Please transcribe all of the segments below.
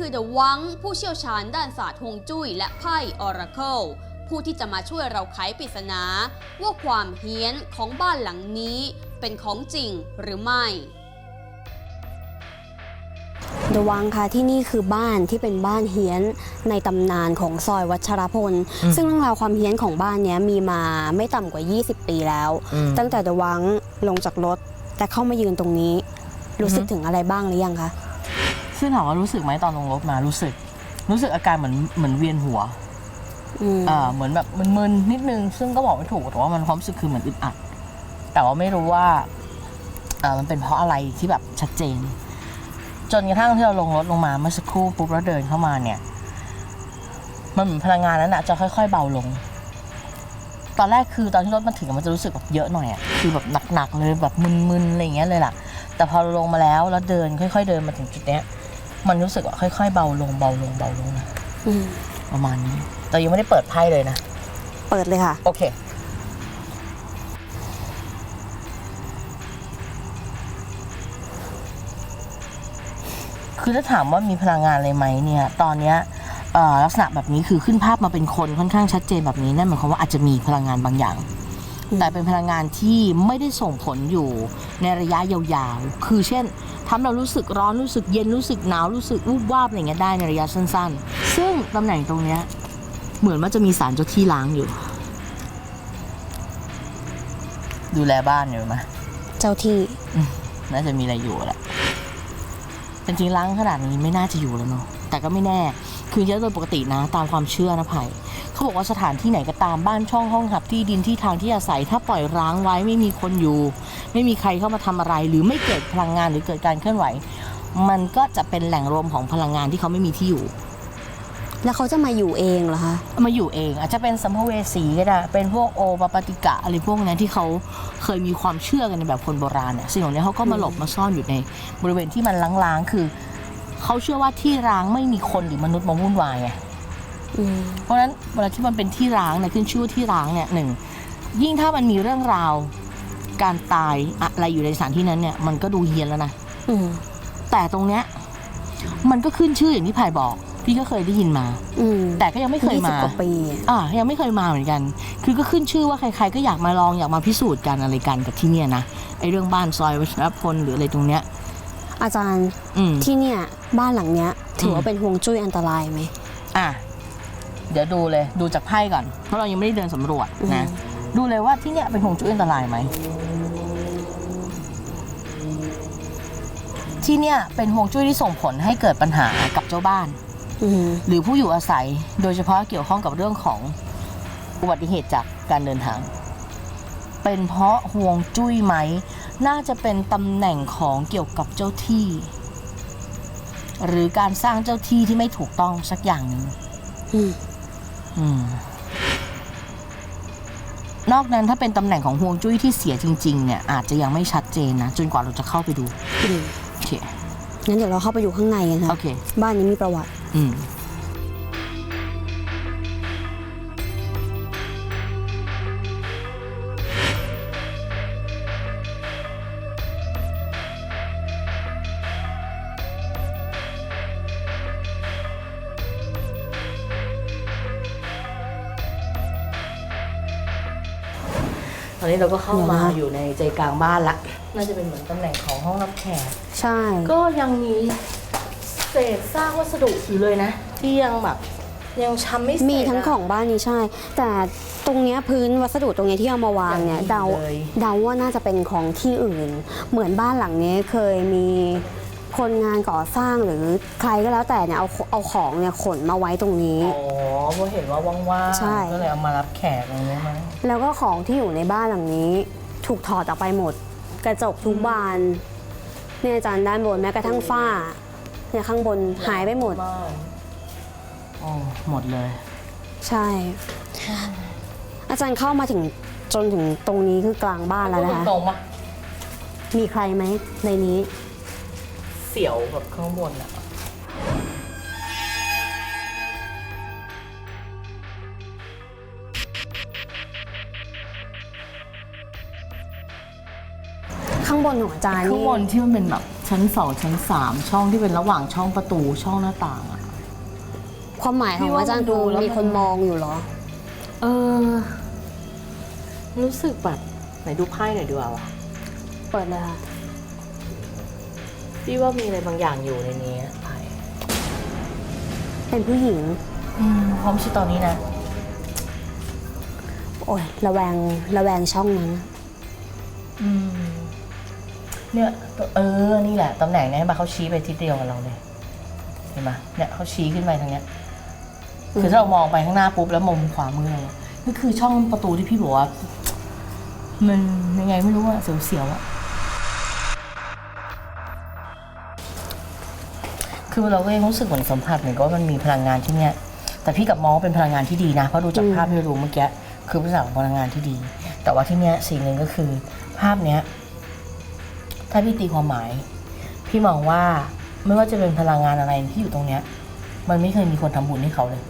และนี่คือ The วังผู้เชี่ยวชาญด้านศาสตร์ฮวงจุ้ยและไพ่ Oracle ผู้ที่จะมาช่วยเราไขปริศนา ว่าความเฮี้ยนของบ้านหลังนี้เป็นของจริงหรือไม่เดอะวังค่ะที่นี่คือบ้านที่เป็นบ้านเฮียนในตำนานของซอยวัชรพลอืมซึ่งเรื่องราวความเฮียนของบ้านเนี้ยมีมาไม่ต่ำกว่า 20 ปีแล้วอืมตั้งแต่เดอะวังลงจากรถแต่เข้ามายืนตรงนี้ รู้สึกอือฮึถึงอะไรบ้างหรือยังคะ ซึ่งถามว่ารู้สึกไหมตอนลงรถมารู้สึก รู้สึกอาการเหมือนเหมือนเวียนหัวอืมอ่าเหมือนแบบมึนๆนิดนึง ซึ่งก็บอกไม่ถูกแต่ว่ามันความรู้สึกคือเหมือนอึดอัด แต่ว่าไม่รู้ว่าอ่ามันเป็นเพราะอะไรที่แบบชัดเจน จนกระทั่งที่เราลงรถลงมาเมื่อสักครู่ปุ๊บแล้วเดินเข้ามาเนี่ย มันเหมือนพลังงานนั้นอะจะค่อย ๆ เบาลง ตอนแรกคือตอนที่รถมาถึงอะมันจะรู้สึกแบบเยอะหน่อยอะคือแบบหนักๆเลยแบบมึนๆอะไรอย่างเงี้ยเลยล่ะ แต่พอเราลงมาแล้วแล้วเดินค่อย ๆ เดินมาถึงจุดเนี้ย มันรู้สึกว่าค่อยๆเบาลงเบาลงเบาลงนะอืมประมาณนี้ แต่ยังไม่ได้เปิดไพ่เลยนะ เปิดเลยค่ะ โอเค คือถ้าถามว่ามีพลังงานอะไรไหมเนี่ย ตอนเนี้ยเอ่อลักษณะแบบนี้คือขึ้นภาพมาเป็นคนค่อนข้างชัดเจนแบบนี้นั่นหมายความว่าอาจจะมีพลังงานบางอย่างอืม แต่เป็นพลังงานที่ไม่ได้ส่งผลอยู่ในระยะยาวๆ คือเช่นทำให้เรารู้สึกร้อนรู้สึกเย็นรู้สึกหนาวรู้สึกวูบวาบอะไรเงี้ยได้ในระยะสั้นๆ ซึ่งตำแหน่งตรงเนี้ยเหมือนว่าจะมีสารเจ้าที่ล้างอยู่ ดูแลบ้านอยู่ไหมเจ้าที่น่าจะมีอะไรอยู่แหละจริงๆล้างขนาดนี้ไม่น่าจะอยู่แล้วเนาะ แต่ก็ไม่แน่ คือโดยปกตินะตามความเชื่อนะไผ่เขาบอกว่าสถานที่ไหนก็ตามบ้านช่องห้องหับที่ดินที่ทางที่อาศัย ถ้าปล่อยร้างไว้ไม่มีคนอยู่ ไม่มีใครเข้ามาทำอะไร หรือไม่เกิดพลังงานหรือเกิดการเคลื่อนไหว มันก็จะเป็นแหล่งรวมของพลังงานที่เขาไม่มีที่อยู่แล้วเขาจะมาอยู่เองเหรอคะ มาอยู่เอง อาจจะเป็นสัมภเวสีก็ได้ เป็นพวกโอปปาติกะอะไรพวกนั้นที่เขาเคยมีความเชื่อกันในแบบคนโบราณเนี่ยสิ่งเหล่านี้เขาก็มาหลบมาซ่อนอยู่ในบริเวณที่มันล้างๆ คือ เขาเชื่อว่าที่ร้างไม่มีคนหรือมนุษย์มาวุ่นวายไงอืมเพราะฉะนั้นเวลาที่มันเป็นที่ร้างเนี่ยขึ้นชื่อว่าที่ร้างเนี่ยหนึ่งยิ่งถ้ามันมีเรื่องราว การตายอะไรอยู่ในสถานที่นั้นเนี่ย มันก็ดูเฮียนแล้วนะอืมแต่ตรงเนี้ยมันก็ขึ้นชื่ออย่างที่ภายบอกพี่ก็เคยได้ยินมาอืมแต่ก็ยังไม่เคยยี่สิบมากว่าปีอะยังไม่เคยมาเหมือนกัน คือก็ขึ้นชื่อว่าใคร ๆ ก็อยากมาลองอยากมาพิสูจน์กันอะไรกันกับที่เนี่ยนะไอเรื่องบ้านซอยวัชรพลหรืออะไรตรงเนี้ย อาจารย์อืมที่เนี่ยบ้านหลังเนี้ย ถือว่าอืมเป็นห่วงจุ้ยอันตรายไหม อะ เดี๋ยวดูเลยดูจากไพ่ก่อน เพราะเรายังไม่ได้เดินสำรวจนะดูเลยว่าที่เนี่ยเป็นหงจุ้ยอันตรายไหมที่เนี่ยเป็นหงจุ้ยที่ส่งผลให้เกิดปัญหากับเจ้าบ้าน อืมหรือผู้อยู่อาศัยโดยเฉพาะเกี่ยวข้องกับเรื่องของอุบัติเหตุจากการเดินทาง เป็นเพราะห่วงจุ้ยไหม น่าจะเป็นตำแหน่งของเกี่ยวกับเจ้าที่ หรือการสร้างเจ้าที่ที่ไม่ถูกต้องสักอย่างหนึ่งอืมอืมนอกนั้นถ้าเป็นตำแหน่งของห่วงจุ้ยที่เสียจริง ๆ เนี่ย อาจจะยังไม่ชัดเจนนะ จนกว่าเราจะเข้าไปดูอืมโอเคงั้นเดี๋ยวเราเข้าไปอยู่ข้างในกันโอค่ะเค บ้านนี้มีประวัติ อืม อนนี้เราก็เข้ามาเดี๋ยวนะอยู่ในใจกลางบ้านละ น่าจะเป็นเหมือนตำแหน่งของห้องรับแขก ใช่ ก็ยังมีเศษซากวัสดุอยู่เลยนะ ที่ยังแบบยังช้ำไม่เสร็จมีทั้งะของบ้านนี้ใช่ แต่ตรงเนี้ยพื้นวัสดุตรงเนี้ยที่เอามาวางเนี่ยยังมีเดาเลยเดาว่าน่าจะเป็นของที่อื่น เหมือนบ้านหลังนี้เคยมี คนงานก่อสร้างหรือใครก็แล้วแต่เนี่ยเอาเอาของเนี่ยขนมาไว้ตรงนี้ อ๋อเพราะเห็นว่าว่างใช่ ๆ ก็เลยเอามารับแขกอย่างเงี้ยมั้งแล้วก็ของที่อยู่ในบ้านหลังนี้ ถูกถอดออกไปหมด กระจกทุกบานเนี่ยอาจารย์ด้านบนแม้กระทั่งฝ้าเนี่ยข้างบนหายไปหมด บ้านอ๋อหมดเลย ใช่ อาจารย์เข้ามาถึงจนถึงตรงนี้คือกลางบ้านแล้วนะคะ ตรงๆปะมีใครไหมในนี้ เสียวแบบข้างบนอะข้างบนของอาจารย์ข้างนี่บนที่มันเป็นแบบชั้นสองชั้นสามช่องที่เป็นระหว่างช่องประตูช่องหน้าต่างอะความหมายของอาจารย์พี่ดูว่ามันดูแล้วมีคนมองอยู่เหรอ เออ รู้สึกแบบไหนดูไพ่หน่อยดีกว่าวะเปิดเลยค่ะ พี่ว่ามีอะไรบางอย่างอยู่ในนี้ไพ่เป็นผู้หญิง อืมความรู้สึกตอนนี้นะ โอ้ยระแวงระแวงช่องนั้นอืม เนี่ยเออ นี่แหละ ตำแหน่งเนี้ยเห็นปะเขาชี้ไปทิศเดียวกับเราเลย เห็นปะเนี่ยเขาชี้ขึ้นไปทางเนี้ย คือถ้าเรามองไปข้างหน้าปุ๊บแล้วมุมขวามือเราอะก็คือช่องประตูที่พี่บอกว่า มันยังไงไม่รู้อะเสียวๆอะ คือเราก็ยังรู้สึกเหมือนสัมผัสเหมือนกับว่ามันมีพลังงานที่เนี้ยแต่พี่กับมองว่าเป็นพลังงานที่ดีนะเพราะดูจากภาพที่รู้เมื่อกี้คือเป็นลักษณะของพลังงานที่ดี แต่ว่าที่เนี้ยสิ่งหนึ่งก็คือ ภาพเนี้ยถ้าพี่ตีความหมาย พี่มองว่าไม่ว่าจะเป็นพลังงานอะไรที่อยู่ตรงเนี้ย มันไม่เคยมีคนทำบุญให้เขาเลย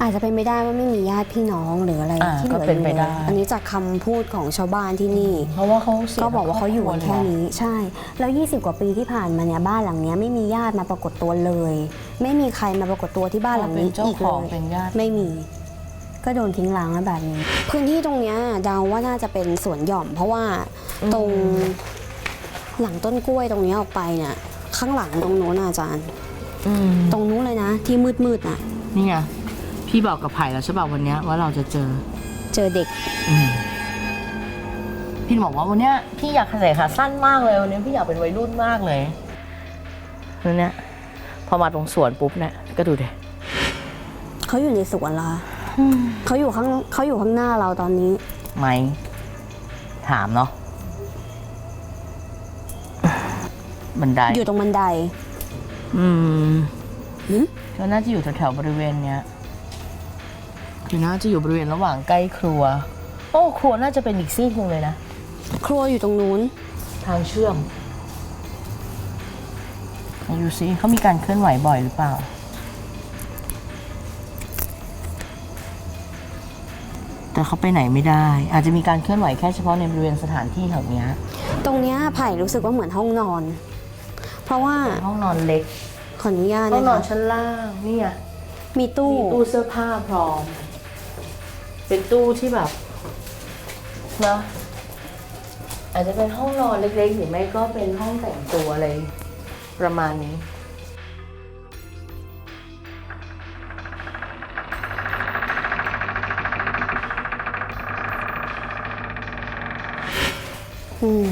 อาจจะเป็นไม่ได้ว่าไม่มีญาติพี่น้องหรืออะไรอ่าที่เหลือก็เป็นไปอยู่ได้อันนี้จากคำพูดของชาวบ้านที่นี่ เพราะว่าเขาเสียก็บอกว่าเขาอยู่กันรบแค่รัวเลยะนี้ใช่ แล้ว 20 กว่าปีที่ผ่านมาเนี่ยบ้านหลังเนี้ยไม่มีญาติมาปรากฏตัวเลย ไม่มีใครมาปรากฏตัวที่บ้านหลังเป็นนี้เจ้าอีกขเลองย เป็นญาติ ไม่มี ก็โดนทิ้งร้างแล้วแบบนี้ พื้นที่ตรงเนี้ยเดาว่าน่าจะเป็นสวนหย่อม เพราะว่าตรงหลังต้นกล้วยตรงเนี้ยออกไปเนี่ยข้างหลังตรงโน้นอะอาจารย์อืมตรงนู้นเลยนะ ที่มืดมืดๆน่ะ นี่ไง พี่บอกกับไผ่แล้วใช่ป่ะวันเนี้ยว่าเราจะเจอ เจอเด็ก อืมพี่บอกว่าวันเนี้ยพี่อยากใส่ขาสั้นมากเลยวันนี้พี่อยากเป็นวัยรุ่นมากเลยวันเนี้ยพอมาตรงสวนปุ๊บเนี่ยก็ดูเด็เขาอยู่ในสวนเหรอคะเขาอยู่ข้างเขาอยู่ข้างหน้าเราตอนนี้ ไหมถามเนาะบันไดอยู่ตรงบันได อืมหืมก็น่าจะอยู่แถวๆบริเวณเนี้ย คือน่าจะอยู่บริเวณระหว่างใกล้ครัว โอ้ครัวน่าจะเป็นอีกซีกหนึ่งเลยนะ ครัวอยู่ตรงนู้น ทางเชื่อมลองดูซิเขามีการเคลื่อนไหวบ่อยหรือเปล่า แต่เขาไปไหนไม่ได้ อาจจะมีการเคลื่อนไหวแค่เฉพาะในบริเวณสถานที่แถวเนี้ยตรงเนี้ยไผ่รู้สึกว่าเหมือนห้องนอน เพราะว่าห้องนอนเล็กขออนุญาตห้องนะนอนคะชั้นล่างนี่ไงมีตู้ มีตู้เสื้อผ้าพร้อม เป็นตู้ที่แบบเนอะอาจจะเป็นห้องนอนเล็กๆ หรือไม่ก็เป็นห้องแต่งตัวอะไรประมาณนี้อืม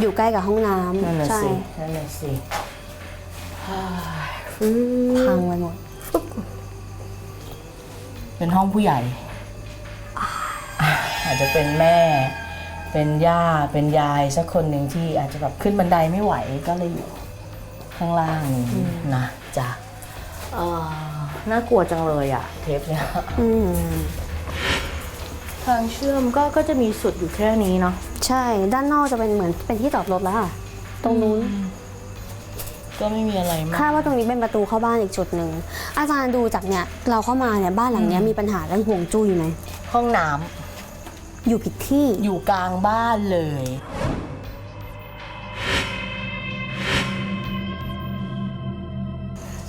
อยู่ใกล้กับห้องน้นั่นแหละำใช่สินั่นแหละสิพังไปหมด เป็นห้องผู้ใหญ่ อาจจะเป็นแม่ เป็นย่า เป็นยายสักคนหนึ่งที่อาจจะแบบขึ้นบันไดไม่ไหวก็เลยอยู่ข้างล่างนี้นะจ๊ะเอ่อน่ากลัวจังเลยอะเทปเนี่ยอืมทางเชื่อมก็ก็จะมีสุดอยู่แค่นี้เนาะใช่ ด้านนอกจะเป็นเหมือนเป็นที่จอดรถแล้วค่ะ ตรงนู้น ก็ไม่มีอะไรมากคาดว่าตรงนี้เป็นประตูเข้าบ้านอีกจุดหนึ่ง อาจารย์ดูจากเนี่ย เราเข้ามาเนี่ยบ้านหลังเนี้ยมีปัญหาเรื่องห่วงจุ้ยไหมห้องน้ำ อยู่ผิดที่ อยู่กลางบ้านเลย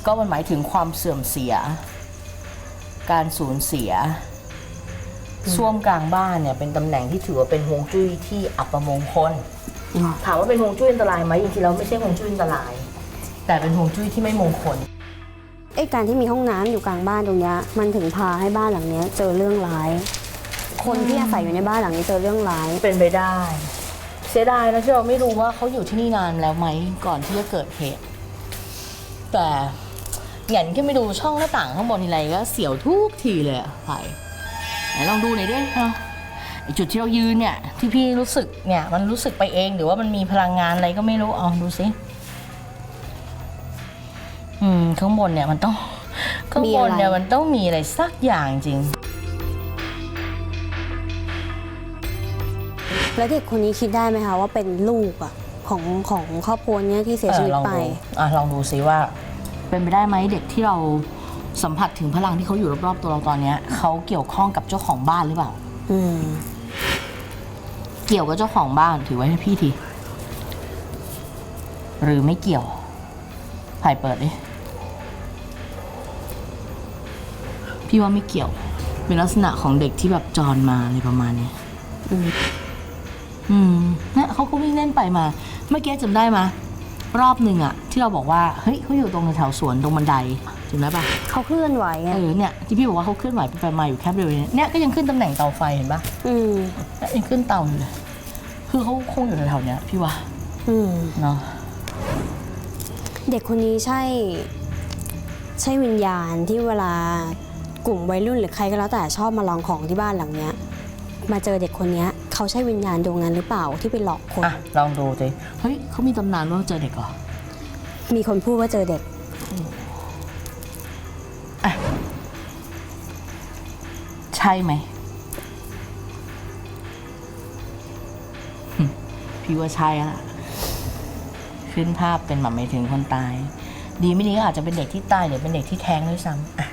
ก็มันหมายถึงความเสื่อมเสีย การสูญเสียส้วมกลางบ้านเนี่ยเป็นตำแหน่งที่ถือว่าเป็นฮวงจุ้ยที่อัปมงคลถามว่าเป็นฮวงจุ้ยอันตรายไหมจริงๆแล้วไม่ใช่ฮวงจุ้ยอันตราย แต่เป็นฮวงจุ้ยที่ไม่มงคลไอ้การที่มีห้องน้ำอยู่กลางบ้านตรงเนี้ยมันถึงพาให้บ้านหลังเนี้ยเจอเรื่องร้าย คนที่อาศัยอยู่ในบ้านหลังนี้เจอเรื่องร้าย เป็นไปได้ เสียดายนะที่เราไม่รู้ว่าเขาอยู่ที่นี่นานแล้วไหมก่อนที่จะเกิดเหตุ แต่หยันขึ้นไปดูช่องหน้าต่างข้างบนทีไรก็เสียวทุกทีเลยอะไผ่ไหนลองดูหน่อยดิเอาไอจุดที่เรายืนเนี่ยที่พี่รู้สึกเนี่ยมันรู้สึกไปเองหรือว่ามันมีพลังงานอะไรก็ไม่รู้เอาดูสิอืมข้างบนเนี่ยมันต้องข้างมีบอะไรนเนี่ยมันต้องมีอะไรสักอย่างจริง แล้วเด็กคนนี้คิดได้ไหมคะว่าเป็นลูกอะของของครอบครัวเนี้ยที่เสียชีวิตออลองไปดูอะลองดูซิว่า เป็นไปได้ไหมเด็กที่เราสัมผัสถึงพลังที่เขาอยู่รอบๆตัวเราตอนเนี้ยเขาเกี่ยวข้องกับเจ้าของบ้านหรือเปล่า อืม เกี่ยวกับเจ้าของบ้านถือไว้ให้พี่ที หรือไม่เกี่ยวไผ่เปิดดิ พี่ว่าไม่เกี่ยว เป็นลักษณะของเด็กที่แบบจรมาอะไรประมาณเนี้ย อืม อืมเนี่ยเขาก็วิ่งเล่นไปมา เมื่อกี้จำได้มะรอบหนึ่งอะที่เราบอกว่าเฮ้ยเขาอยู่ตรงแถวสวนตรงบันไดจำได้ปะเขาเคลื่อนไหวไงเออเนี่ยที่พี่บอกว่าเขาเคลื่อนไหวไปไปมาอยู่แค่บริเวณนี้เนี่ยก็ยังขึ้นตำแหน่งเตาไฟเห็นปะอืมเนี่ยยังขึ้นเตาอยู่เลยคือเขาคงอยู่แถวๆเนี้ยพี่ว่าอืมเนาะเด็กคนนี้ใช่ ใช่วิญญาณที่เวลากลุ่มวัยรุ่นหรือใครก็แล้วแต่ชอบมาลองของที่บ้านหลังเนี้ย มาเจอเด็กคนเนี้ย เขาใช่วิญญาณดวงนั้นหรือเปล่าที่ไปหลอกคน อะลองดูสิเฮ้ยเขามีตำนานว่าเจอเด็กเหรอมีคนพูดว่าเจอเด็กใช่ไหมหึพี่ว่าใช่อะล่ะขึ้นภาพเป็นหมาไม่ถึงคนตาย ดีไม่ดีก็อาจจะเป็นเด็กที่ตายหรือเป็นเด็กที่แท้งด้วยซ้ำอะ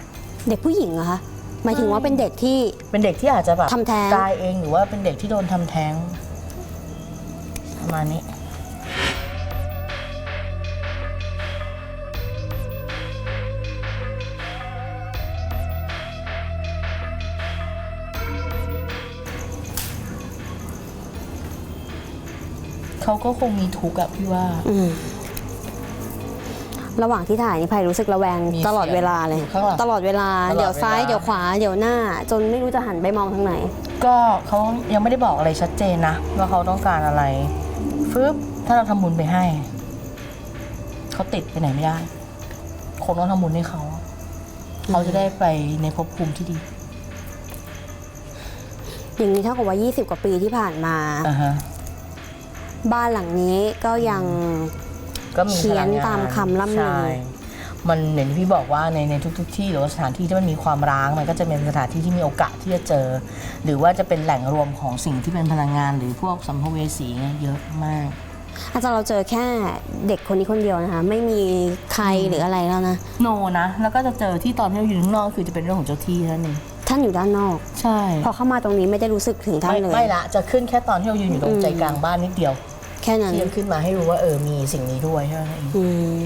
เด็กผู้หญิงเหรอคะ หมายถึงว่าเป็นเด็กที่ เป็นเด็กที่อาจจะแบบทำแท้ง ตายเองหรือว่าเป็นเด็กที่โดนทำแท้งประมาณนี้ เขาก็คงมีทุกข์อะพี่ว่า อืม ระหว่างที่ถ่ายนี่ภัยรู้สึกระแวงมีตลอดเวลาเลย เสียงอยู่ข้างหลังตลอดเวลา ตลอดเวลาเดี๋ยวซ้ายเดี๋ยวขวาเดี๋ยวหน้า จนไม่รู้จะหันไปมองทางไหน ก็เขายังไม่ได้บอกอะไรชัดเจนนะว่าเขาต้องการอะไรฟึบถ้าเราทำบุญไปให้ เขาติดไปไหนไม่ได้คงต้องทำบุญให้เขา เขาจะได้ไปในภพภูมิที่ดีอย่างนี้เท่ากับว่า 20 กว่าปีที่ผ่านมา อ่าฮะ บ้านหลังนี้ก็ยัง ก็มีเขียนพลังงตามคำล่ำลือ ใช่มันอย่างที่พี่บอกว่าในในทุก ๆ ที่หรือว่าสถานที่ที่มันมีความร้างมันก็จะเป็นสถานที่ที่มีโอกาสที่จะเจอ หรือว่าจะเป็นแหล่งรวมของสิ่งที่เป็นพลังงาน หรือพวกสัมภเวสีเนี่ยเยอะมาก อาจารย์เราเจอแค่เด็กคนนี้คนเดียวนะคะ ไม่มีใครหรืออะไรแล้วนะโนนะ แล้วก็จะเจอที่ตอนที่เราอยู่ข้างนอกคือจะเป็นเรื่องของเจ้าที่เท่านั้นเองท่านอยู่ด้านนอก ใช่พอเข้ามาตรงนี้ไม่ได้รู้สึกถึงท่านไม่เลย ไม่ละจะขึ้นแค่ตอนที่เรายืนอยู่ตรงใจกลางบ้านนิดเดียว แค่นั้นที่จะขึ้นมาให้รู้ว่าเออมีสิ่งนี้ด้วยใช่ไหมเองอืม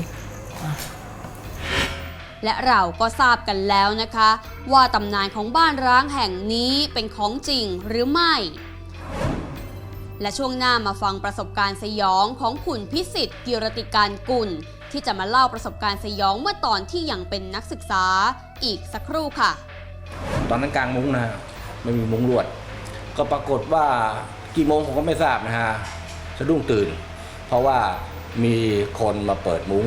และเราก็ทราบกันแล้วนะคะ ว่าตำนานของบ้านร้างแห่งนี้เป็นของจริงหรือไม่ และช่วงหน้ามาฟังประสบการณ์สยองของคุณพิสิทธิ์กิรติการกุล ที่จะมาเล่าประสบการณ์สยองเมื่อตอนที่ยังเป็นนักศึกษาอีกสักครู่ค่ะ ตอนนั้นกลางมุ้งนะฮะไม่มีมุ้งลวด ก็ปรากฏว่ากี่โมงผมก็ไม่ทราบนะฮะ สะดุ้งตื่น เพราะว่ามีคนมาเปิดมุ้ง